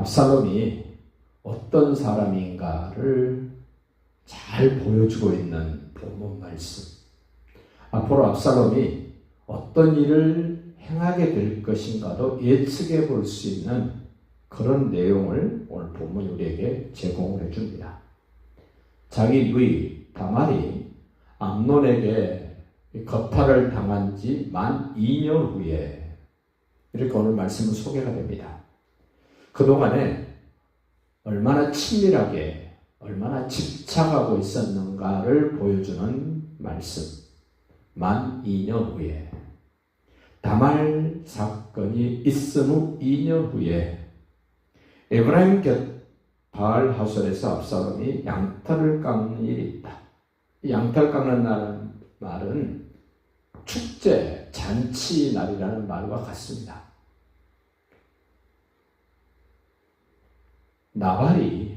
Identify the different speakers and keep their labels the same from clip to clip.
Speaker 1: 압살롬이 어떤 사람인가를 잘 보여주고 있는 본문 말씀. 앞으로 압살롬이 어떤 일을 행하게 될 것인가도 예측해 볼 수 있는 그런 내용을 오늘 본문이 우리에게 제공을 해줍니다. 자기 누이 다말이 암논에게 거탈을 당한 지 만 2년 후에 이렇게 오늘 말씀은 소개가 됩니다. 그동안에 얼마나 친밀하게, 얼마나 집착하고 있었는가를 보여주는 말씀. 만 2년 후에. 다말 사건이 있은 후 2년 후에 에브라임 곁 바알 하솔에서 압살롬이 양털을 깎는 일이 있다. 이 양털 깎는 말은 축제, 잔치 날이라는 말과 같습니다. 나발이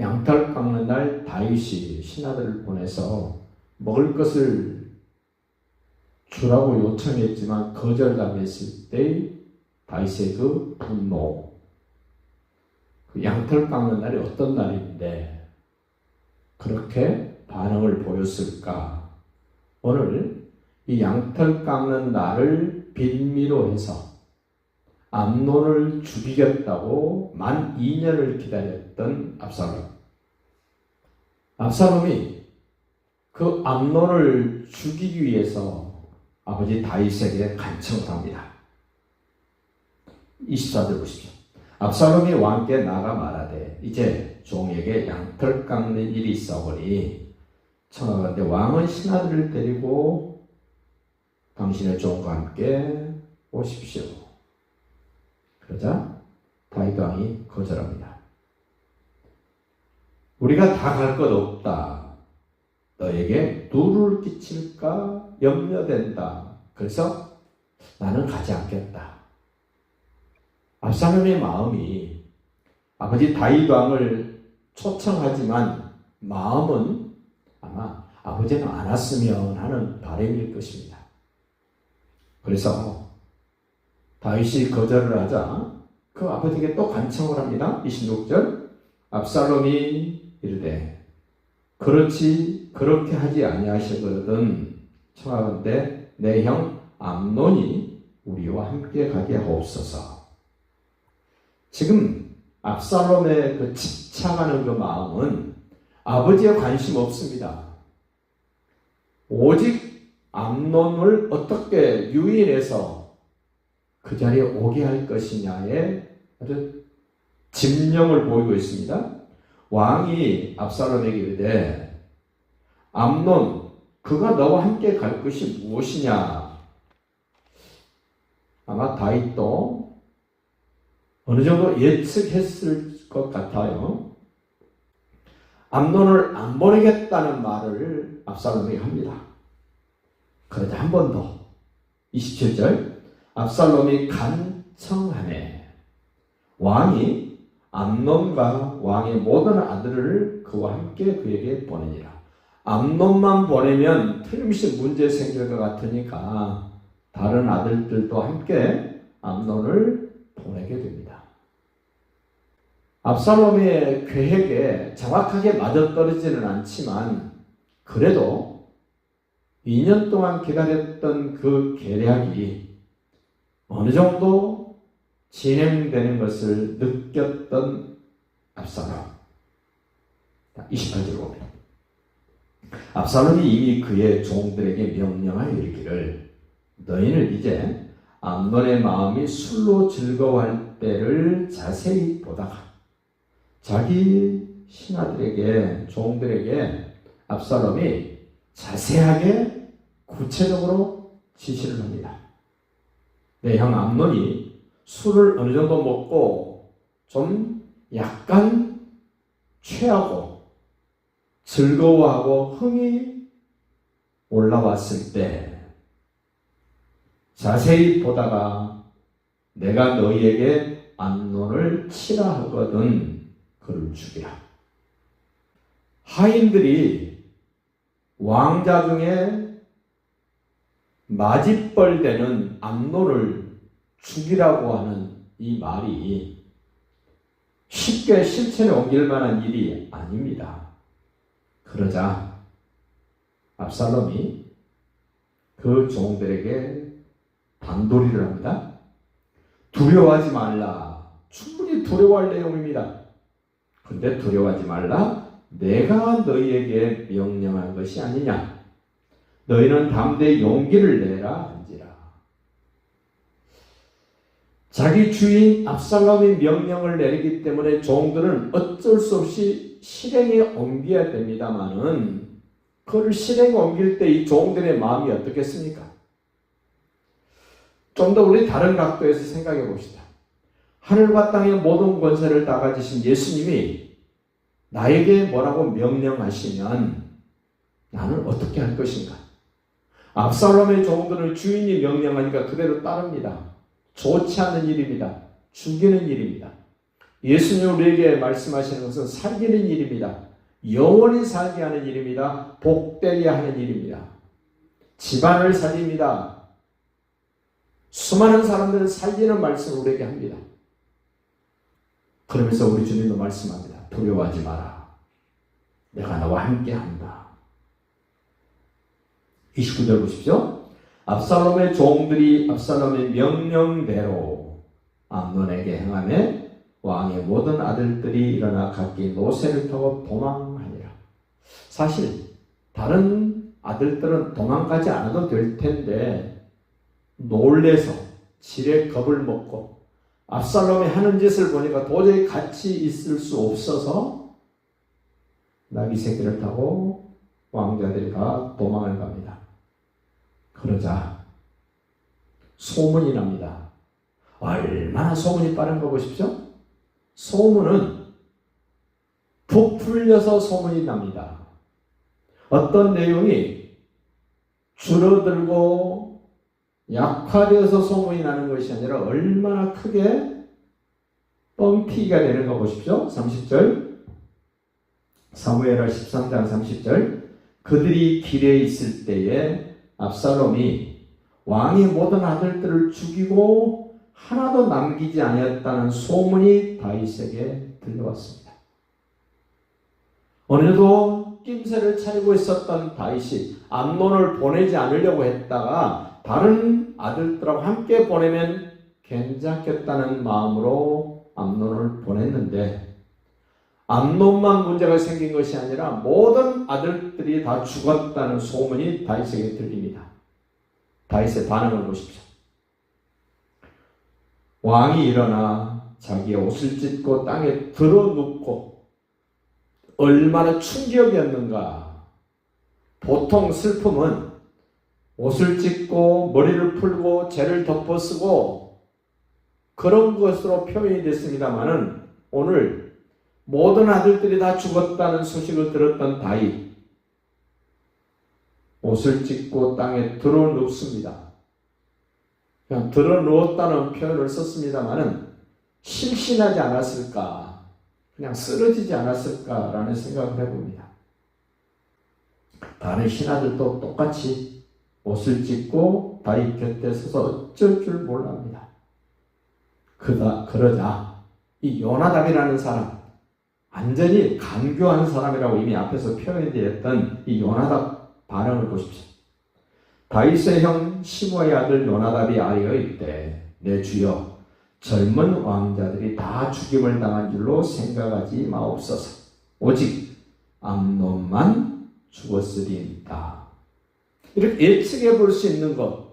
Speaker 1: 양털 깎는 날 다윗이 신하들을 보내서 먹을 것을 주라고 요청했지만 거절당했을 때 다윗의 그 분노, 그 양털 깎는 날이 어떤 날인데 그렇게 반응을 보였을까? 오늘 이 양털 깎는 날을 빌미로 해서 암론을 죽이겠다고 만 2년을 기다렸던 압살롬. 압살롬이 그 암론을 죽이기 위해서 아버지 다윗에게 간청을 합니다. 24절 보십시오. 압살롬이 왕께 나가 말하되 이제 종에게 양털 깎는 일이 있어보니 청하건대 왕은 신하들을 데리고 당신의 종과 함께 오십시오. 그러자 다윗 왕이 거절합니다. 우리가 다 갈 것 없다. 너에게 누를 끼칠까 염려된다. 그래서 나는 가지 않겠다. 압살롬의 마음이 아버지 다윗 왕을 초청하지만 마음은 아마 아버지는 안 왔으면 하는 바람일 것입니다. 그래서 다윗이 거절을 하자 그 아버지에게 또 간청을 합니다. 26절 압살롬이 이르되 그렇지 그렇게 하지 아니하시거든 청하건대 내 형 암논이 우리와 함께 가게 하옵소서. 지금 압살롬의 그 집착하는 그 마음은 아버지에 관심 없습니다. 오직 암논을 어떻게 유인해서 그 자리에 오게 할 것이냐에 아주 집념을 보이고 있습니다. 왕이 압살롬에게 이르되 암논 그가 너와 함께 갈 것이 무엇이냐 아마 다윗도 어느 정도 예측했을 것 같아요. 암논을 안 보내겠다는 말을 압살롬에게 합니다. 그러자 한 번 더. 27절. 압살롬이 간청하네. 왕이 암논과 왕의 모든 아들을 그와 함께 그에게 보내니라. 암논만 보내면 틀림없이 문제 생길 것 같으니까 다른 아들들도 함께 암논을 보내게 됩니다. 압살롬의 계획에 정확하게 맞아떨어지는 않지만 그래도 2년 동안 기다렸던 그 계략이 어느 정도 진행되는 것을 느꼈던 압살롬. 28절 보면 압살롬이 이미 그의 종들에게 명령하여 이르기를 너희는 이제 암논의 마음이 술로 즐거워할 때를 자세히 보다가 자기 신하들에게 종들에게 압살롬이 자세하게 구체적으로 지시를 합니다. 내형 암논이 술을 어느 정도 먹고 좀 약간 취하고 즐거워하고 흥이 올라왔을 때 자세히 보다가 내가 너희에게 암논을 치라 하거든 그를 죽이라. 하인들이 왕자 중에 맞이벌 되는 암논을 죽이라고 하는 이 말이 쉽게 실천에 옮길 만한 일이 아닙니다. 그러자 압살롬이 그 종들에게 단도리를 합니다. 두려워하지 말라. 충분히 두려워할 내용입니다. 근데 두려워하지 말라. 내가 너희에게 명령한 것이 아니냐. 너희는 담대히 용기를 내라 한지라. 자기 주인 압살롬이 명령을 내리기 때문에 종들은 어쩔 수 없이 실행에 옮겨야 됩니다만은 그를 실행에 옮길 때 이 종들의 마음이 어떻겠습니까? 좀 더 우리 다른 각도에서 생각해 봅시다. 하늘과 땅의 모든 권세를 다 가지신 예수님이 나에게 뭐라고 명령하시면 나는 어떻게 할 것인가? 압살롬의 종들은 주인이 명령하니까 그대로 따릅니다. 좋지 않은 일입니다. 죽이는 일입니다. 예수님 우리에게 말씀하시는 것은 살리는 일입니다. 영원히 살게 하는 일입니다. 복되게 하는 일입니다. 집안을 살립니다. 수많은 사람들을 살리는 말씀을 우리에게 합니다. 그러면서 우리 주님도 말씀합니다. 두려워하지 마라. 내가 너와 함께 한다. 29절 보십시오. 압살롬의 종들이 압살롬의 명령대로 암논에게 행하며 왕의 모든 아들들이 일어나 각기 노새를 타고 도망하니라. 사실 다른 아들들은 도망가지 않아도 될 텐데 놀래서 지레 겁을 먹고 압살롬이 하는 짓을 보니까 도저히 같이 있을 수 없어서 나귀 새끼를 타고 왕자들이 다 도망을 갑니다. 그러자 소문이 납니다. 얼마나 소문이 빠른 거 보십시오. 소문은 부풀려서 소문이 납니다. 어떤 내용이 줄어들고 약화되어서 소문이 나는 것이 아니라 얼마나 크게 뻥튀기가 되는 거 보십시오. 30절. 사무엘하 13장 30절. 그들이 길에 있을 때에 압살롬이 왕의 모든 아들들을 죽이고 하나도 남기지 아니었다는 소문이 다윗에게 들려왔습니다. 어느덧 낌새를 차리고 있었던 다윗이 암론을 보내지 않으려고 했다가 다른 아들들하고 함께 보내면 괜찮겠다는 마음으로 암론을 보냈는데 암론만 문제가 생긴 것이 아니라 모든 아들들이 다 죽었다는 소문이 다윗에게 들립니다. 다윗의 반응을 보십시오. 왕이 일어나 자기의 옷을 찢고 땅에 들어 눕고 얼마나 충격이었는가. 보통 슬픔은 옷을 찢고 머리를 풀고 죄를 덮어쓰고 그런 것으로 표현이 됐습니다만은 오늘 모든 아들들이 다 죽었다는 소식을 들었던 다윗 옷을 찢고 땅에 들어 눕습니다. 그냥 들어 누웠다는 표현을 썼습니다만은 실신하지 않았을까, 그냥 쓰러지지 않았을까라는 생각을 해봅니다. 다른 신하들도 똑같이 옷을 찢고 다윗 곁에 서서 어쩔 줄 몰랍니다. 그다 그러자 이 요나답이라는 사람, 완전히 간교한 사람이라고 이미 앞에서 표현되었던 이 요나답 반응을 보십시오. 다윗의 형 시므의 아들 요나답이 아이어 있대 내 주여 젊은 왕자들이 다 죽임을 당한 줄로 생각하지 마옵소서 오직 암론만 죽었으리이다 이렇게 예측해 볼 수 있는 것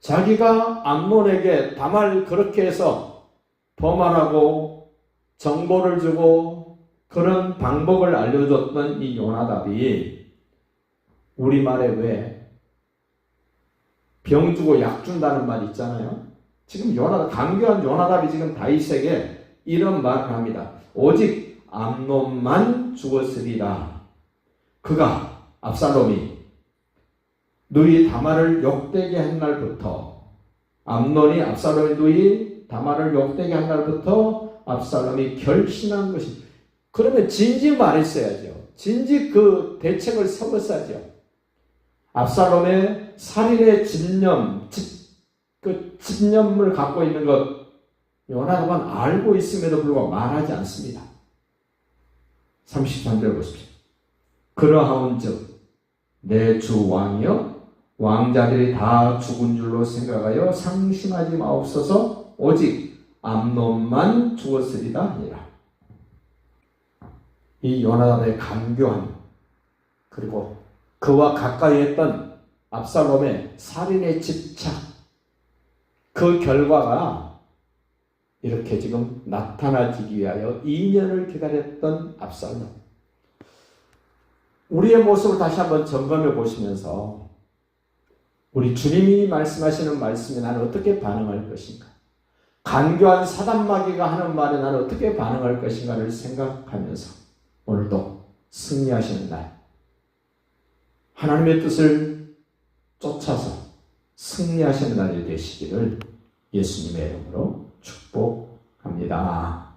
Speaker 1: 자기가 암론에게 다말 그렇게 해서 범하라고 정보를 주고 그런 방법을 알려줬던 이 요나답이 우리말에 왜 병 주고 약 준다는 말 있잖아요. 지금 요나답, 강교한 요나답이 지금 다윗에게 이런 말을 합니다. 오직 암론만 죽었으리라. 그가 압살롬이 누이 다말을 욕되게 한 날부터 암론이 압살롬의 누이 다말을 욕되게 한 날부터 압살롬이 결심한 것이 그러면 진지 말했어야죠. 진지 그 대책을 세웠어야죠. 압살롬의 살인의 집념, 집, 그 집념을 갖고 있는 것, 요나단은 알고 있음에도 불구하고 말하지 않습니다. 33절 보십시오. 그러하온즉 내 주 왕이여 왕자들이 다 죽은 줄로 생각하여 상심하지 마옵소서 오직 암론만 죽었으리다 하니라. 이 요나단의 간교함 그리고 그와 가까이 했던 압살롬의 살인의 집착 그 결과가 이렇게 지금 나타나기 위하여 2년을 기다렸던 압살롬 우리의 모습을 다시 한번 점검해 보시면서 우리 주님이 말씀하시는 말씀에 나는 어떻게 반응할 것인가? 간교한 사단마귀가 하는 말에 나는 어떻게 반응할 것인가를 생각하면서 오늘도 승리하시는 날 하나님의 뜻을 쫓아서 승리하시는 날이 되시기를 예수님의 이름으로 축복합니다.